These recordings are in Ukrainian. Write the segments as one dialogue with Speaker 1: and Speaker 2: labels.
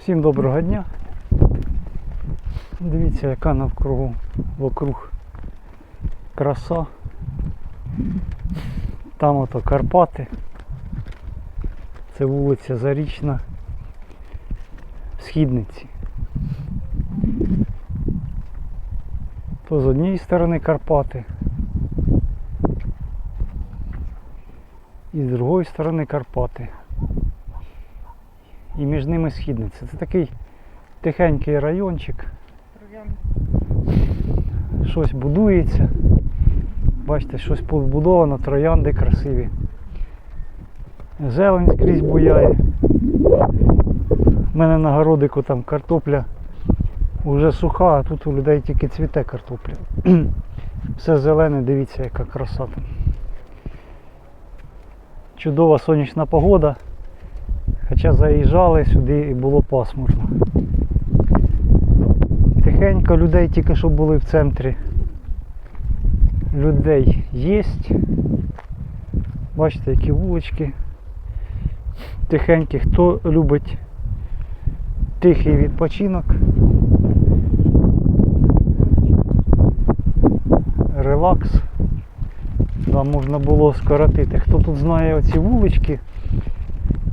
Speaker 1: Всім доброго дня. Дивіться, яка навкругу вокруг краса. Там ото Карпати. Це вулиця Зарічна. Східниці. То з однієї сторони Карпати. І з другої сторони Карпати. І між ними східниця. Це такий тихенький райончик. Щось будується. Бачите, щось побудовано, троянди красиві. Зелень скрізь буяє. У мене на городику там картопля вже суха, а тут у людей тільки цвіте картопля. Все зелене, дивіться, яка краса. Чудова сонячна погода. Хоча заїжджали сюди і було пасмурно. Тихенько людей тільки що були в центрі. Людей є. Бачите, які вулички. Тихенькі. Хто любить тихий відпочинок. Релакс. Там можна було скоротити. Хто тут знає оці вулички,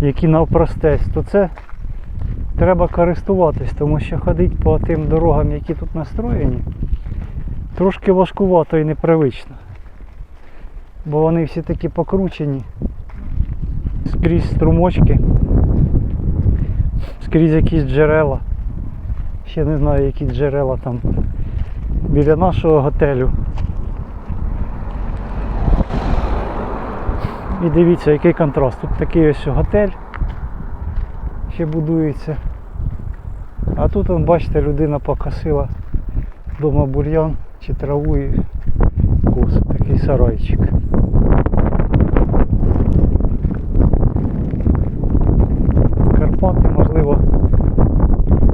Speaker 1: які навпростець, то це треба користуватись, тому що ходити по тим дорогам, які тут настроєні, трошки важкувато і непривично. Бо вони всі такі покручені, скрізь струмочки, скрізь якісь джерела. Ще не знаю, які джерела там біля нашого готелю. І дивіться, який контраст. Тут такий ось готель ще будується. А тут, вон, бачите, людина покосила дома бур'ян чи траву і косить. Такий сарайчик. Карпати, можливо,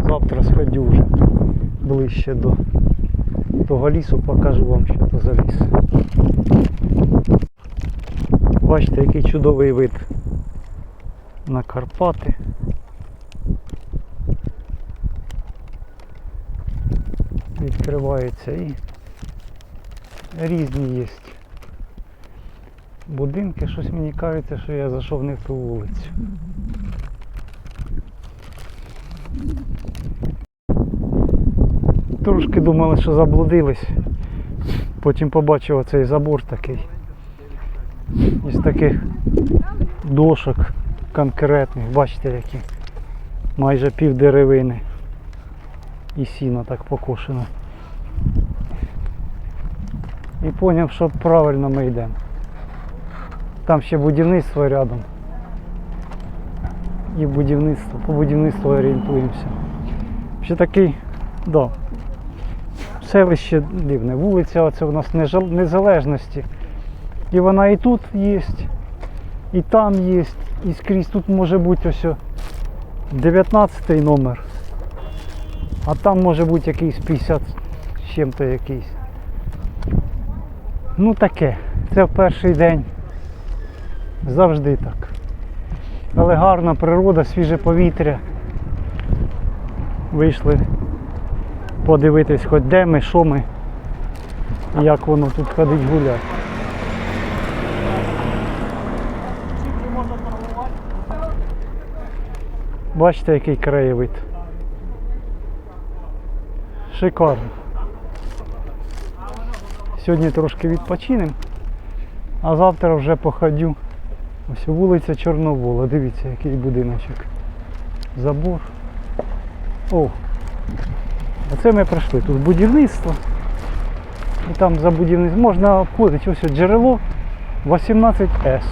Speaker 1: завтра сходю вже ближче до того лісу, покажу вам, що це за ліс. Бачите, який чудовий вид на Карпати. Відкриваються і різні є будинки. Щось мені кажеться, що я зайшов не в ту вулицю. Трошки думали, що заблудились. Потім побачив оцей забор такий із таких дошок конкретних, бачите які. Майже пів деревини. І сіно так покошено. І зрозумів, що правильно ми йдемо. Там ще будівництво рядом. І будівництво, по будівництву орієнтуємося. Ще такий, да. Селище дивне, вулиця, оце у нас незалежності. І вона і тут є, і там є, і скрізь тут може бути ось 19 номер. А там може бути якийсь 50 з чим-то якийсь. Ну таке. Це в перший день. Завжди так. Але гарна природа, свіже повітря. Вийшли подивитись хоч де ми, що ми, як воно тут ходить гуляти. Бачите, який краєвид. Шикарно. Сьогодні трошки відпочинемо, а завтра вже походю. Ось вулиця Чорновола. Дивіться, який будиночок. Забор. О! Оце ми прийшли. Тут будівництво. І там за будівництво можна обходити ось джерело 18С.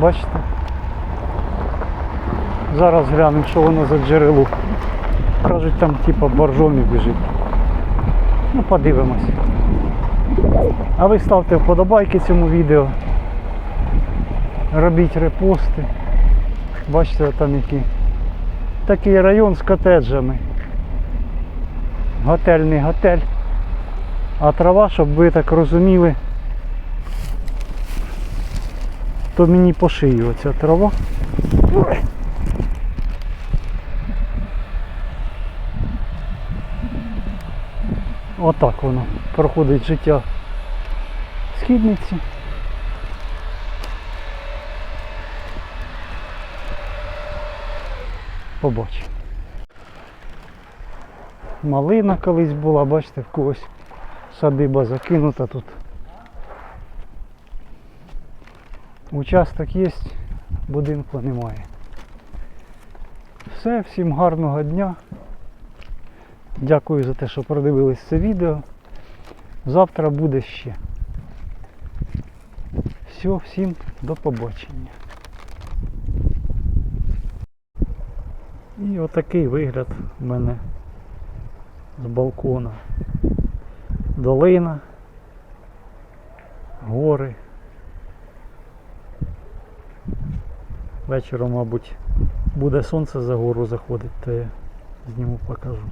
Speaker 1: Бачите? Зараз глянемо, що воно за джерело. Кажуть, там типа боржомі біжить. Ну, подивимось. А ви ставте вподобайки цьому відео. Робіть репости. Бачите, там які. Такий район з котеджами. Готельний готель. А трава, щоб ви так розуміли, то мені по шию оця трава. Отак воно проходить життя східниці. Побачимо. Малина колись була, бачите, в когось садиба закинута тут. Участок є, будинку немає. Все, всім гарного дня. Дякую за те, що продивились це відео. Завтра буде ще. Все, всім до побачення. І отакий вигляд в мене з балкона. Долина, гори. Вечором, мабуть, буде сонце за гору заходить, то я зніму покажу.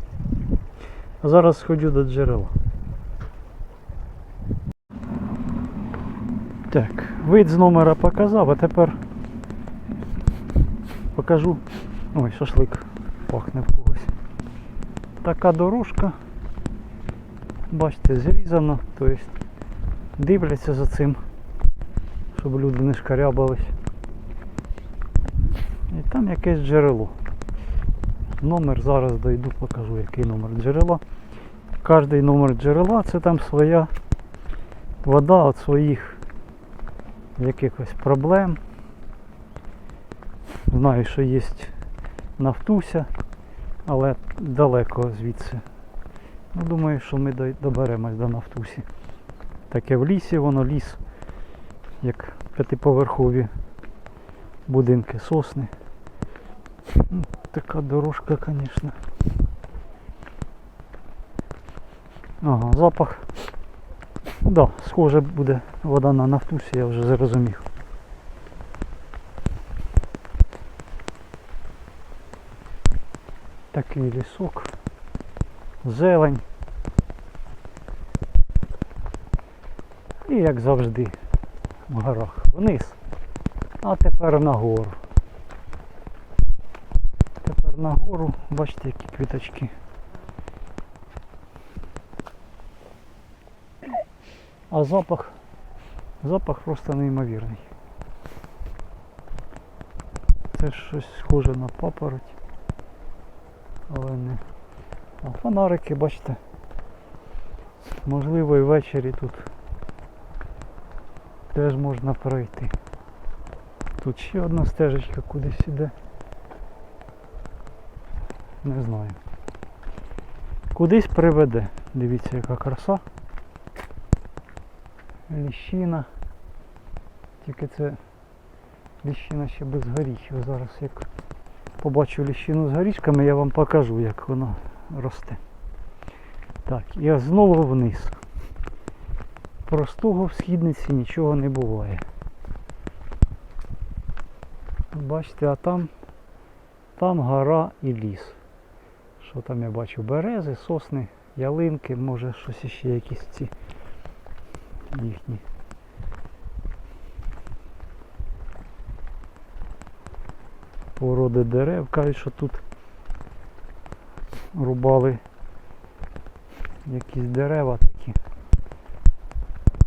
Speaker 1: Зараз сходжу до джерела. Так, вид з номера показав, а тепер покажу. Ой, шашлик пахне в когось. Така дорожка. Бачите, зрізано, тобто дивляться за цим, щоб люди не шкарябались. І там якесь джерело. Номер зараз дойду, покажу який номер джерела. Кожний номер джерела це там своя вода від своїх якихось проблем. Знаю, що є нафтуся, але далеко звідси. Ну, думаю, що ми доберемось до нафтусі. Таке в лісі, воно ліс, як п'ятиповерхові будинки сосни. Така дорожка, звісно. Ага, запах. Да, схоже буде вода на нафтусі, я вже зрозумів. Такий лісок. Зелень. І як завжди в горах вниз. А тепер нагору. Тепер нагору, бачите, які квіточки. А запах, запах просто неймовірний. Це щось схоже на папороть. Але не. А фонарики, бачите. Можливо і ввечері тут теж можна пройти. Тут ще одна стежечка кудись іде. Не знаю. Кудись приведе. Дивіться, яка краса. Ліщина. Тільки це ліщина ще без горіхів. Зараз як побачу ліщину з горішками, я вам покажу, як вона росте. Так, я знову вниз. Простого в східниці нічого не буває. Бачите, а там, там гора і ліс. Що там я бачу? Берези, сосни, ялинки, може щось іще якісь ці їхні. Породи дерев. Кажуть, що тут рубали якісь дерева такі.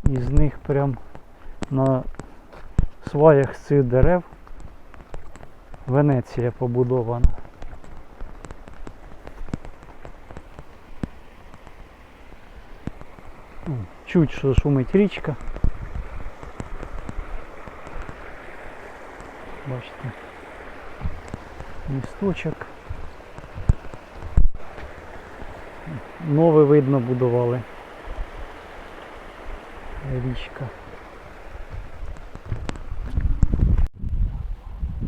Speaker 1: І з них прям на сваях цих дерев Венеція побудована. Чуть що шумить річка. Бачите. Місточок. Нове видно будували. Річка.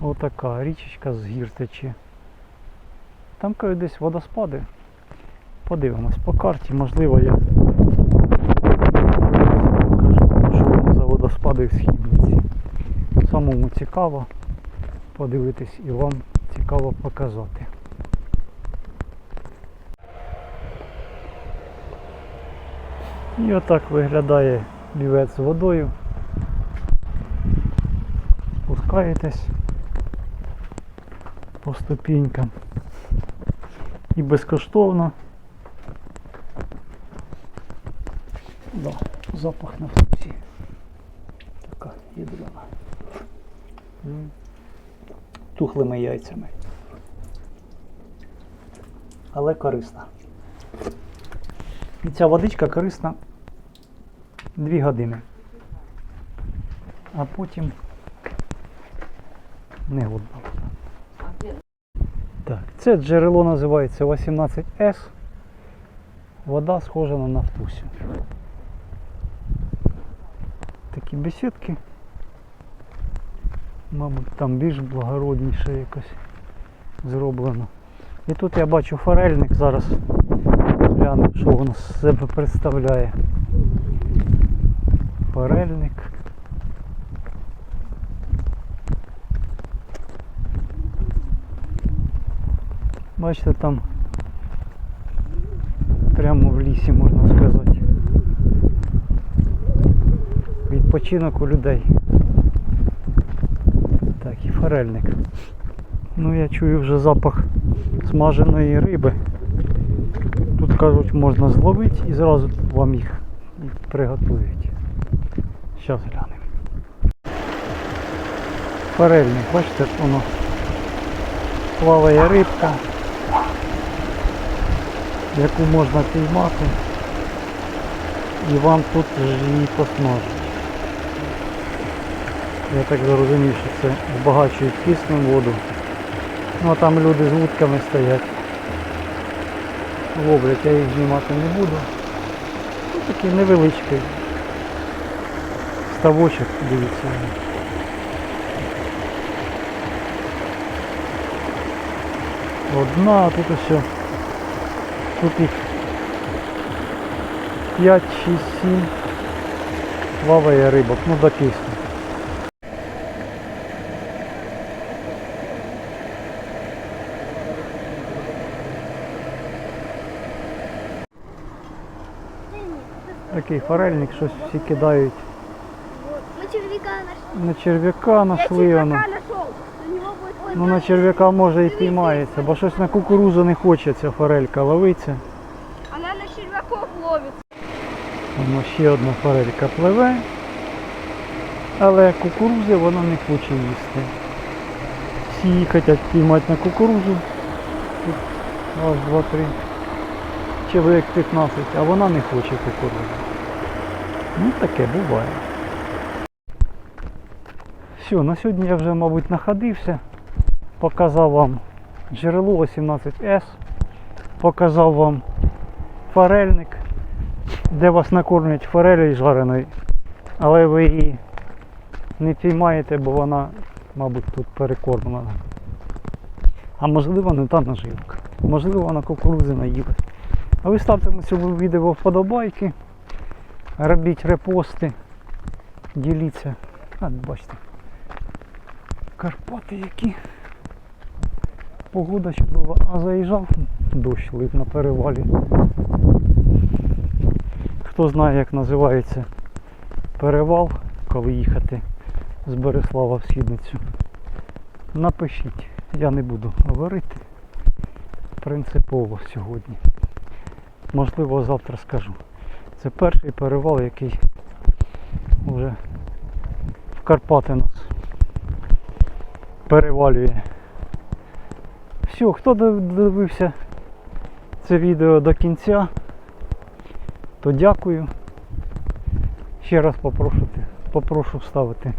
Speaker 1: Отака річечка з гір тече. Там кажуть десь водоспади. Подивимось по карті, можливо я покажу, що воно в східниці. Самому цікаво подивитись і вам цікаво показати. І отак виглядає бівець з водою. Спускаєтесь по ступінькам. І безкоштовно Да, запах на вкусі. Така ядрена. Тухлими яйцями. Але корисна. І ця водичка корисна 2 години. А потім не годна. Так, це джерело називається 18С. Вода схожа на нафтусю. Такі бесідки. Мабуть, там більш благородніше якось зроблено. І тут я бачу форельник зараз. Гляну, що воно з себе представляє. Форельник. Бачите, там прямо в лісі можна сказати. Відпочинок у людей. Так. Ну я чую вже запах смаженої риби. Тут кажуть можна зловити і зразу вам їх приготують. Зараз глянемо. Форельник, бачите, воно плаває рибка, яку можна піймати і вам тут ж її посмажуть. Я так зрозумів, що це збагачують киснем воду. Ну а там люди з вудками стоять. Ловлять, я їх знімати не буду. Ну, такий невеличкий ставочок, дивіться. Одна, а тут ось. Тут їх 5, 6, 7 плаває рибок, ну до кисню. Такий форельник, щось всі кидають.
Speaker 2: На червяка наш.
Speaker 1: На черв'яка нашли воно. Ну на черв'яка може і піймається, бо щось на кукурузу не хоче ця форелька ловиться.
Speaker 2: Она на червяков ловит.
Speaker 1: Воно ще одна форелька пливе, але кукурузи вона не хоче їсти. Всі її хочуть піймати на кукурузу. Тут раз, два, три. Чоловік 15, а вона не хоче кукурузу. Ну таке буває. Все, на сьогодні я вже, мабуть, находився. Показав вам джерело 18С. Показав вам форельник де вас накормлять форелью жареною, але ви її не піймаєте, бо вона, мабуть, тут перекормлена. А можливо не та наживка. Можливо, вона кукурузи наїла. А ви ставте на цьому відео вподобайки, робіть репости, діліться. А, бачите. Карпати які. Погода чудова. А заїжджав, дощ лив на перевалі. Хто знає, як називається перевал, коли їхати з Береслава в Східницю, напишіть. Я не буду говорити принципово сьогодні. Можливо, завтра скажу. Це перший перевал, який вже в Карпати нас перевалює. Все, хто дивився це відео до кінця, то дякую. Ще раз попрошу, попрошу ставити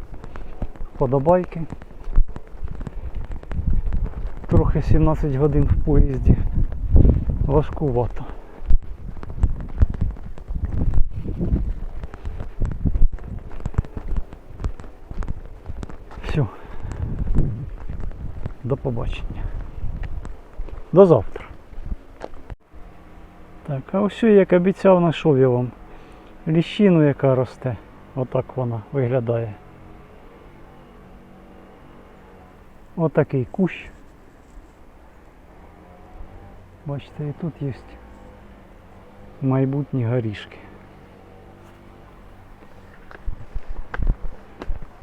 Speaker 1: вподобайки. Трохи 17 годин в поїзді. Важкувато. Все. До побачення. До завтра. Так, а ось як обіцяв, знайшов я вам ліщину, яка росте. Отак вона виглядає. Отакий кущ. Бачите, і тут є майбутні горішки.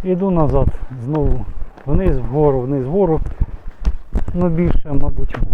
Speaker 1: Іду назад, знову вниз, вгору, вниз, вгору. Ну більше, мабуть.